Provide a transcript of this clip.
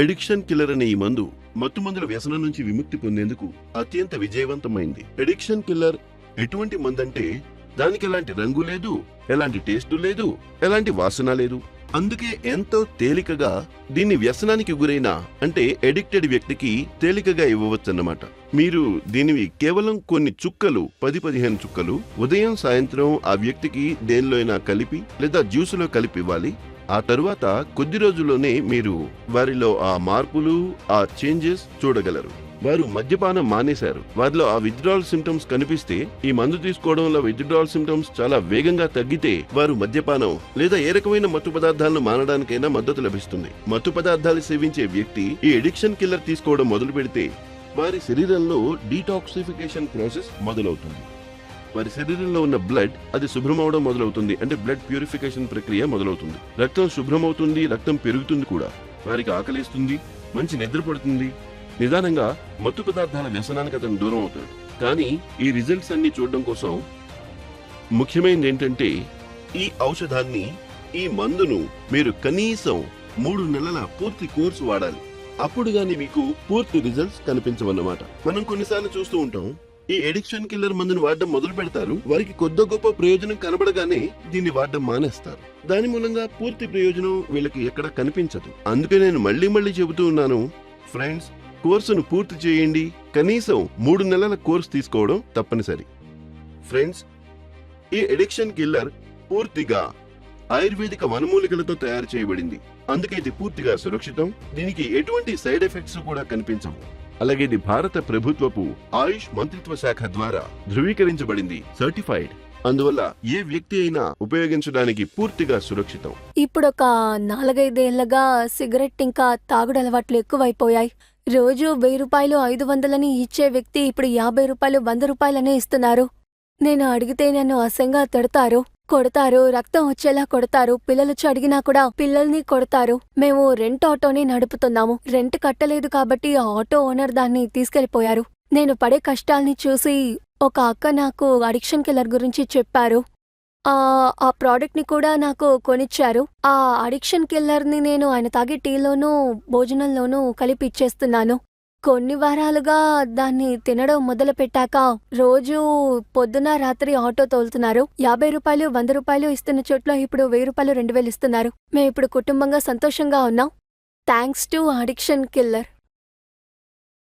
Addiction killer అనే ఈ మందు మత్తుమందుల వ్యసనం నుంచి విముక్తి పొందేందుకు అత్యంత విజయవంతమైంది. ఎడిక్షన్ కిల్లర్ ఎటువంటి మందంటే దానికి ఎలాంటి రంగు లేదు ఎలాంటి టేస్ట్ లేదు ఎలాంటి వాసన లేదు. అందుకే ఎంతో తేలికగా దీన్ని వ్యసనానికి గురైన అంటే ఎడిక్టెడ్ వ్యక్తికి తేలికగా ఇవ్వవచ్చన్నమాట. మీరు దీనివి కేవలం కొన్ని చుక్కలు పది పదిహేను చుక్కలు ఉదయం సాయంత్రం ఆ వ్యక్తికి దేనిలో అయినా కలిపి లేదా జ్యూసులో కలిపి ఇవ్వాలి. ఆ తరువాత కొద్ది రోజుల్లోనే మీరు వారిలో ఆ మార్పులు ఆ చేంజెస్ చూడగలరు. వారు మద్యపానం మానేశారు. వారిలో ఆ విత్డ్రాల్ సిమ్టమ్స్ కనిపిస్తే ఈ మందు తీసుకోవడంలో విత్డ్రాల్ సిమ్టమ్స్ చాలా వేగంగా తగ్గితే వారు మద్యపానం లేదా ఏ రకమైన మత్తు పదార్థాలను మానడానికైనా మద్దతు లభిస్తుంది. మత్తు పదార్థాలు సేవించే వ్యక్తి ఈ ఎడిక్షన్ కిల్లర్ తీసుకోవడం మొదలు పెడితే వారి శరీరంలో డీటాక్సిఫికేషన్ ప్రాసెస్ మొదలవుతుంది. వారి శరీరంలో ఉన్న బ్లడ్ అది శుభ్రమవడం మొదలవుతుంది. అంటే బ్లడ్ ప్యూరిఫికేషన్ ప్రక్రియ మొదలవుతుంది. రక్తం శుభ్రమవుతుంది రక్తం పెరుగుతుంది కూడా. వారికి ఆకలిస్తుంది మంచి నిద్ర పడుతుంది. నిదానంగా మత్తు పదార్థాల వ్యసనానికి అతను దూరం అవుతాడు. కానీ ఈ రిజల్ట్స్ అన్ని చూడడం కోసం ముఖ్యమైనది ఏంటంటే ఈ ఔషధాన్ని ఈ మందును మీరు కనీసం మూడు నెలల పూర్తి కోర్సు వాడాలి. అప్పుడు గాని మీకు పూర్తి రిజల్ట్స్ కనిపించవన్నమాట. మనం కొన్నిసార్లు చూస్తూ ఉంటాం ఈ ఎడిక్షన్ కిల్లర్ మందుని వాడడం మొదలు పెడతారు. వారికి కొద్ది గొప్ప ప్రయోజనం కనబడగానే దీన్ని వాడడం మానేస్తారు. దాని మూలంగా పూర్తి ప్రయోజనం వీళ్ళకి ఎక్కడ కనిపించదు. అందుకే నేను మళ్ళీ మళ్ళీ చెబుతూ ఉన్నాను ఫ్రెండ్స్ కోర్సును పూర్తి చేయండి. కనీసం మూడు నెలల కోర్సు తీసుకోవడం తప్పనిసరి. ఫ్రెండ్స్ ఈ ఎడిక్షన్ కిల్లర్ పూర్తిగా ఆయుర్వేదిక వనమూలికలతో తయారు చేయబడింది. అందుకే ఇది పూర్తిగా సురక్షితం. దీనికి ఎటువంటి సైడ్ ఎఫెక్ట్స్ కూడా కనిపించవు. అలాగే ఇది భారత ప్రభుత్వపు ఆయుష్ మంత్రిత్వ శాఖ ద్వారా ధృవీకరించబడింది సర్టిఫైడ్ అందువల్ల ఏ వ్యక్తి అయినా ఉపయోగించడానికి పూర్తిగా సురక్షితం. ఇప్పుడొక నాలుగైదేళ్ళగా సిగరెట్ ఇంకా తాగుడు అలవాట్లు ఎక్కువైపోయాయి. రోజు వెయ్యి రూపాయలు ఐదు వందలని ఇచ్చే వ్యక్తి ఇప్పుడు యాభై రూపాయలు వంద రూపాయలనే ఇస్తున్నారు. నేను అడిగితే నన్ను అసంగా తిడతారు. కొడతారు రక్తం వచ్చేలా కొడతారు. పిల్లలొచ్చి అడిగినా కూడా పిల్లల్ని కొడతారు. మేము రెంట్ ఆటోని నడుపుతున్నాము. రెంట్ కట్టలేదు కాబట్టి ఆ ఆటో ఓనర్ దాన్ని తీసుకెళ్ళిపోయారు నేను పడే కష్టాల్ని చూసి ఒక అక్క నాకు అడిక్షన్ కిల్లర్ గురించి చెప్పారు. ఆ ఆ కూడా నాకు కొనిచ్చారు. ఆ అడిక్షన్ కిల్లర్ని నేను ఆయన తాగే టీలోనూ భోజనంలోనూ కలిపి ఇచ్చేస్తున్నాను. కొన్ని వారాలుగా దాన్ని తినడం మొదలు పెట్టాక రోజు పొద్దున రాత్రి ఆటో తోలుతున్నారు. యాభై రూపాయలు వంద రూపాయలు ఇస్తున్న చోట్ల ఇప్పుడు వెయ్యి రూపాయలు రెండు వేలు ఇస్తున్నారు. మేము ఇప్పుడు కుటుంబంగా సంతోషంగా ఉన్నాం. Thanks to addiction killer.